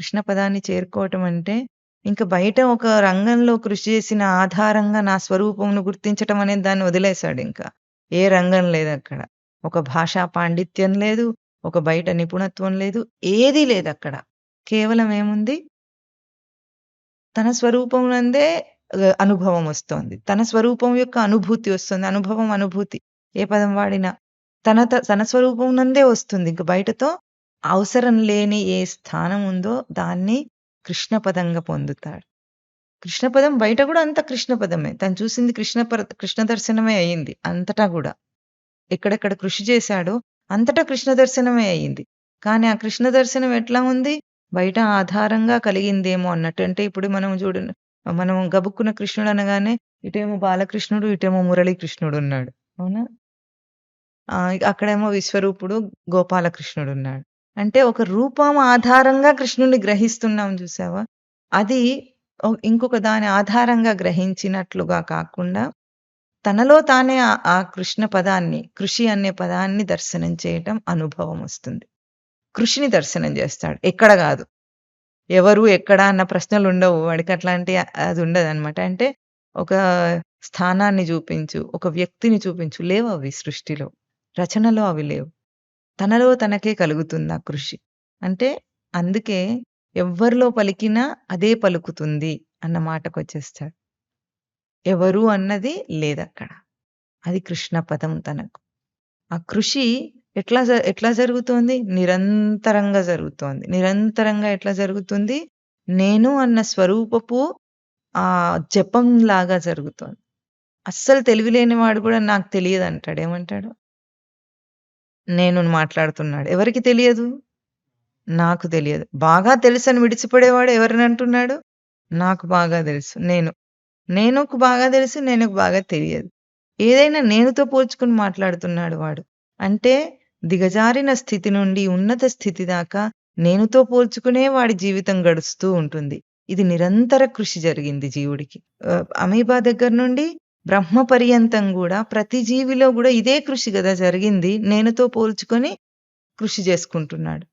కృష్ణ పదాన్ని చేరుకోవటం అంటే, ఇంకా బయట ఒక రంగంలో కృషి చేసిన ఆధారంగా నా స్వరూపమును గుర్తించటం అనేది దాన్ని వదిలేసాడింక. ఏ రంగం లేదు అక్కడ ఒక భాషా పాండిత్యం లేదు. ఒక బయట నిపుణత్వం లేదు. ఏదీ అక్కడ కేవలం ఏముంది? తన స్వరూపమునందే నందే అనుభవం వస్తోంది. తన స్వరూపం యొక్క అనుభూతి వస్తుంది. అనుభవం, అనుభూతి ఏ పదం వాడినా. తన త తన స్వరూపం నందే వస్తుంది. ఇంక బయటతో అవసరం లేని ఏ స్థానం ఉందో దాన్ని కృష్ణ పదంగా పొందుతాడు. కృష్ణపదం బయట కూడా అంత కృష్ణపదమే తను చూసింది కృష్ణ కృష్ణ దర్శనమే అయింది అంతటా కూడా ఎక్కడెక్కడ కృషి చేశాడో అంతటా కృష్ణ దర్శనమే అయింది. కానీ ఆ కృష్ణ దర్శనం ఎట్లా ఉంది? బయట ఆధారంగా కలిగిందేమో అన్నట్టు. అంటే ఇప్పుడు మనం చూడ మనం గబుక్కున్న కృష్ణుడు అనగానే ఇటేమో బాలకృష్ణుడు, ఇటేమో మురళీకృష్ణుడున్నాడు. అవునా? ఆ! అక్కడేమో విశ్వరూపుడు, గోపాలకృష్ణుడు ఉన్నాడు అంటే ఒక రూపం ఆధారంగా కృష్ణుని గ్రహిస్తున్నాం చూసావా? అది ఇంకొక దాని ఆధారంగా గ్రహించినట్లుగా కాకుండా, తనలో తానే ఆ కృష్ణ పదాన్ని, కృషి అనే పదాన్ని దర్శనం చేయటం అనుభవం వస్తుంది. కృషిని దర్శనం చేస్తాడు. ఎక్కడ కాదు ఎవరు, ఎక్కడ అన్న ప్రశ్నలుండవు. వాడికి అట్లాంటి అది ఉండదనమాట. అంటే ఒక స్థానాన్ని చూపించు, ఒక వ్యక్తిని చూపించు లేవు అవి సృష్టిలో. రచనలో అవి లేవు. తనలో తనకే కలుగుతుంది ఆ కృషి. అంటే అందుకే ఎవరిలో పలికినా అదే పలుకుతుంది అన్న మాటకు వచ్చేస్తాడు ఎవరు అన్నది లేదక్కడ. అది కృష్ణ పదం తనకు. ఆ కృషి ఎట్లా జ ఎట్లా జరుగుతోంది? నిరంతరంగా జరుగుతోంది. నిరంతరంగా ఎట్లా జరుగుతుంది? నేను అన్న స్వరూపపు ఆహ్, జపంలాగా జరుగుతోంది. అస్సలు తెలివిలేని వాడు కూడా నాకు తెలియదంటాడు. ఏమంటాడు? నేను మాట్లాడుతున్నాడు. ఎవరికి తెలియదు? నాకు తెలియదు. బాగా తెలుసని విడిచిపడేవాడు ఎవరినంటున్నాడు? నాకు బాగా తెలుసు. నేను. నేనుకు బాగా తెలుసు. నేనుకు బాగా తెలియదు. ఏదైనా నేనుతో పోల్చుకొని మాట్లాడుతున్నాడు వాడు. అంటే దిగజారిన స్థితి నుండి ఉన్నత స్థితి దాకా నేనుతో పోల్చుకునే వాడి జీవితం గడుస్తూ ఉంటుంది. ఇది నిరంతర కృషి జరిగింది జీవుడికి. ఆహ్, అమీబా దగ్గర నుండి బ్రహ్మ పర్యంతం కూడా ప్రతి జీవిలో కూడా ఇదే కృషి గదా జరిగింది. నేనుతో పోల్చుకొని కృషి చేసుకుంటున్నాడు.